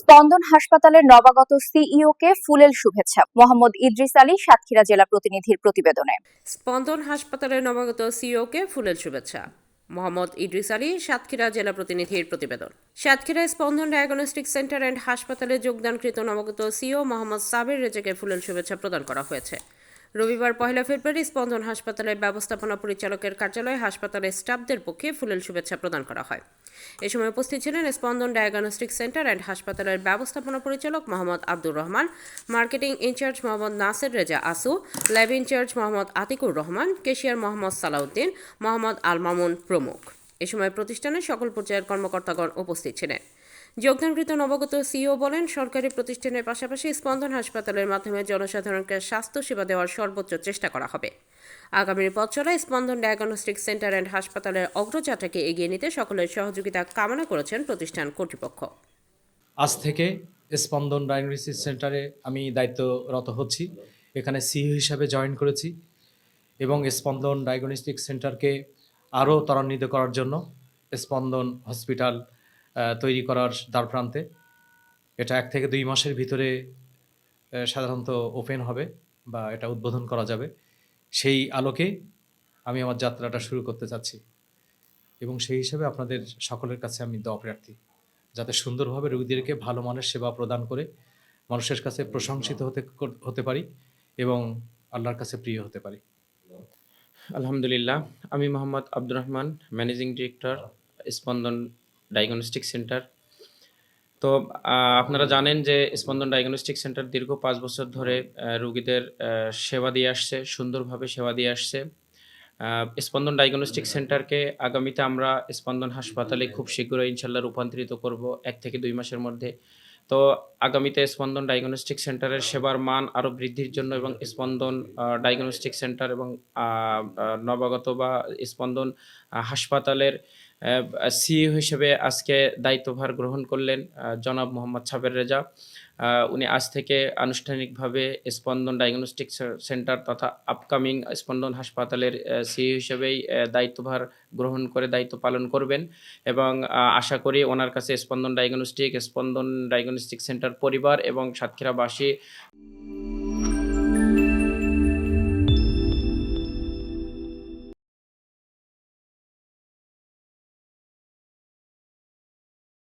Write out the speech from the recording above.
স্পন্দন হাসপাতালের নবাগত সিইও কে ফুলেল শুভেচ্ছা। মোহাম্মদ ইদ্রিস আলী, সাতক্ষীরা জেলা প্রতিনিধির প্রতিবেদনে। স্পন্দন হাসপাতালের নবাগত সিইও কে ফুলেল শুভেচ্ছা। মোহাম্মদ ইদ্রিস আলী, সাতক্ষীরা জেলা প্রতিনিধির প্রতিবেদন। সাতক্ষীরা স্পন্দন ডায়াগনস্টিক সেন্টার অ্যান্ড হাসপাতালে যোগদানকৃত নবাগত সিও মোহাম্মদ সাবের রেজাকে ফুলেল শুভেচ্ছা প্রদান করা হয়েছে। রবিবার পহেলা ফেব্রুয়ারি স্পন্দন হাসপাতালের ব্যবস্থাপনা পরিচালকের কার্যালয়ে হাসপাতালের স্টাফদের পক্ষে ফুলেল শুভেচ্ছা প্রদান করা হয়। এ সময় উপস্থিত ছিলেন স্পন্দন ডায়াগনস্টিক সেন্টার অ্যান্ড হাসপাতালের ব্যবস্থাপনা পরিচালক Mohammad Abdur Rahman, marketing in charge Mohammad Naser Reza Asu, lab in charge Mohammad Atikur Rahman, cashier Mohammad Salauddin, Mohammad Al Mamun প্রমুখ। এ সময় প্রতিষ্ঠানের সকল পর্যায়ের কর্মকর্তাগণ উপস্থিত ছিলেন। যোগদানকৃত নবগত সিইও বলেন, সরকারি প্রতিষ্ঠানের পাশাপাশি স্পন্দন হাসপাতালের মাধ্যমে জনসাধারণকে স্বাস্থ্য সেবা দেওয়ার সর্বোচ্চ চেষ্টা করা হবে। আগামীর পথ স্পন্দন ডায়াগনস্টিক সেন্টার অ্যান্ড হাসপাতালের অগ্রযাত্রাকে এগিয়ে নিতে সকলের সহযোগিতা কামনা করেছেন প্রতিষ্ঠান কর্তৃপক্ষ। আজ থেকে স্পন্দন ডায়াগনোসিস সেন্টারে আমি দায়িত্বরত হচ্ছি। এখানে সিইও হিসাবে জয়েন করেছি এবং স্পন্দন ডায়াগনস্টিক সেন্টারকে আরও ত্বরান্বিত করার জন্য স্পন্দন হসপিটাল তৈরি করার দ্বারপ্রান্তে। এটা এক থেকে দুই মাসের ভিতরে সাধারণত ওপেন হবে বা এটা উদ্বোধন করা যাবে। সেই আলোকে আমি আমার যাত্রাটা শুরু করতে চাচ্ছি। এবং সেই হিসাবে আপনাদের সকলের কাছে আমি দোয়া প্রার্থী। যাতে সুন্দরভাবে রোগীদেরকে ভালো মানের সেবা প্রদান করে মানুষের কাছে প্রশংসিত হতে হতে পারি এবং আল্লাহর কাছে প্রিয় হতে পারি। আলহামদুলিল্লাহ। আমি Mohammad Abdur Rahman, managing director, Spandan diagnostic centre তো আপনারা জানেন যে স্পন্দন ডায়াগনস্টিক সেন্টার দীর্ঘ পাঁচ বছর ধরে রুগীদের সেবা দিয়ে আসছে, সুন্দরভাবে সেবা দিয়ে আসছে। স্পন্দন ডায়াগনস্টিক সেন্টারকে আগামীতে আমরা স্পন্দন হাসপাতালে খুব শীঘ্রই ইনশাল্লাহ রূপান্তরিত করব, এক থেকে দুই মাসের মধ্যে। তো, আগামীতে স্পন্দন ডায়াগনস্টিক সেন্টারের সেবার মান আরও বৃদ্ধির জন্য এবং স্পন্দন ডায়াগনস্টিক সেন্টার এবং নবাগত বা স্পন্দন হাসপাতালের সিইও হিসেবে আজকে দায়িত্বভার গ্রহণ করলেন জনাব মোহাম্মদ সাবের রেজা। উনি আজ থেকে আনুষ্ঠানিকভাবে স্পন্দন ডায়াগনস্টিক সেন্টার তথা আপকামিং স্পন্দন হাসপাতালের সিইও হিসেবেই দায়িত্বভার গ্রহণ করে দায়িত্ব পালন করবেন এবং আশা করি ওনার কাছে স্পন্দন ডায়াগনস্টিক স্পন্দন ডায়াগনস্টিক সেন্টার পরিবার এবং সাতক্ষীরাবাসী